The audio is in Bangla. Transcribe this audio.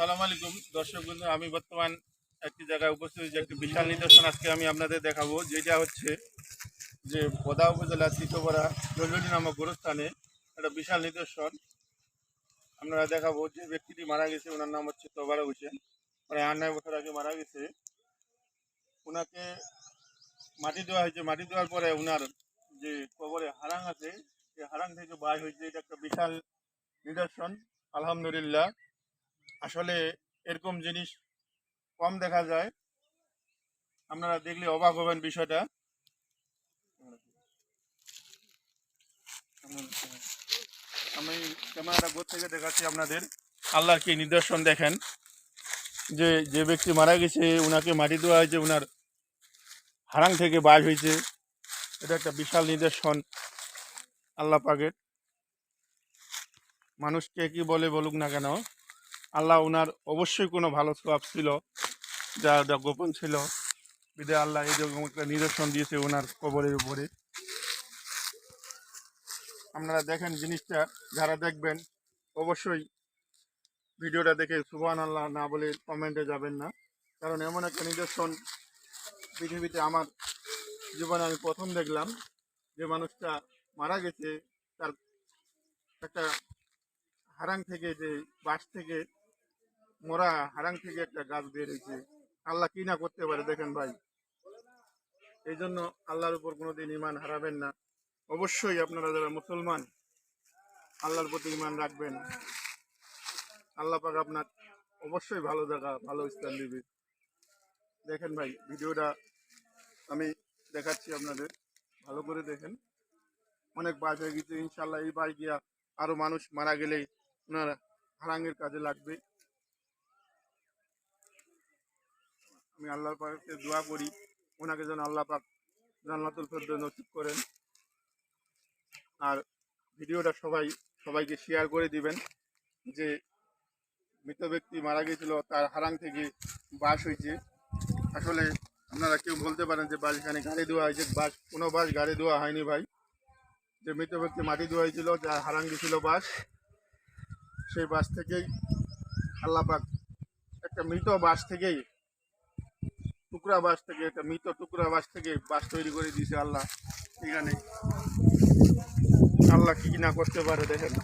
আসসালামু আলাইকুম। দর্শক বন্ধু, আমি বর্তমান একটি জায়গায় উপস্থিত হয়েছি। একটি বিশাল নিদর্শন আজকে আমি আপনাদের দেখাবো, যেটা হচ্ছে যে বোদা উপজেলা তিতোপাড়া জলজলি নামক গোরস্থানে একটা বিশাল নিদর্শন। আপনারা দেখাবো যে ব্যক্তিটি মারা গেছে, ওনার নাম হচ্ছে তোবারা হোসেন। প্রায় আট নয় বছর আগে মারা গেছে। ওনাকে মাটি দেওয়া হয়েছে। মাটি দেওয়ার পরে ওনার যে কবরে হারাং আছে, সেই হারাং থেকে বাই হয়েছে। এটা একটা বিশাল নিদর্শন। আলহামদুলিল্লাহ। আসলে এরকম জিনিস কম দেখা যায়। আপনারা দেখলে অবাক হবেন বিষয়টা। আমি ক্যামেরাটা গোর থেকে দেখাচ্ছি আপনাদের। আল্লাহর কি নিদর্শন দেখেন? যে যে ব্যক্তি মারা গেছে ওনাকে মাটি দেওয়া হয়েছে ওনার হারাং থেকে বাজ হয়েছে। এটা একটা বিশাল নিদর্শন আল্লাহ পাকের। মানুষকে কি বলে বলুক না কেন? আল্লাহ ওনার অবশ্যই কোনো ভালো স্বভাব ছিল, যা যা গোপন ছিল। বিদে আল্লাহ এই একটা নিদর্শন দিয়েছে ওনার কবরের উপরে। আপনারা দেখেন জিনিসটা, যারা দেখবেন, অবশ্যই ভিডিওটা দেখে সুবান আল্লাহ না বলে কমেন্টে যাবেন না। কারণ এমন একটা নিদর্শন পৃথিবীতে আমার জীবনে আমি প্রথম দেখলাম, যে মানুষটা মারা গেছে, তার একটা হারাং থেকে যে বাস থেকে মোরা হারাং থেকে একটা গাছ বের হয়েছে। আল্লাহ কি না করতে পারে দেখেন ভাই। এই জন্য আল্লাহর উপর কোনোদিন ইমান হারাবেন না। অবশ্যই আপনারা যারা মুসলমান, আল্লাহর প্রতি ইমান রাখবেন। আল্লাহ পাক আপনার অবশ্যই ভালো জায়গা, ভালো স্থান দিবে। দেখেন ভাই, ভিডিওটা আমি দেখাচ্ছি আপনাদের। ভালো করে দেখেন। অনেক বাস হয়ে গেছে ইনশাল্লাহ এই বাস গিয়া আরও মানুষ মারা গেলেই ওনার হারাঙ্গের কাজে লাগবে। আমি আল্লাহর পাকে দোয়া করি। ওনাকে যেন আল্লাহ পাক জান্নাতুল ফেরদৌস নসিব করেন। আর ভিডিওটা সবাই, সবাইকে শেয়ার করে দিবেন যে মৃত ব্যক্তি মারা গিয়েছিল, তার হারাং থেকে বাস হয়েছে। আসলে আপনারা কেউ বলতে পারেন যে বাস এখানে গাড়ি দেওয়া হয়েছে, বাস, কোনো বাস গাড়ি দেওয়া হয়নি ভাই। যে মৃত ব্যক্তি মাটি দেওয়া হয়েছিল যা হারাং গেছিল বাস। সেই বাস থেকেই আল্লাপাক একটা মৃত বাস থেকেই টুকরা বাস থেকে, একটা মৃত টুকরা বাস থেকে বাস তৈরি করে দিয়েছে আল্লাহ। এখানে আল্লাহ কি না করতে পারে দেখেন।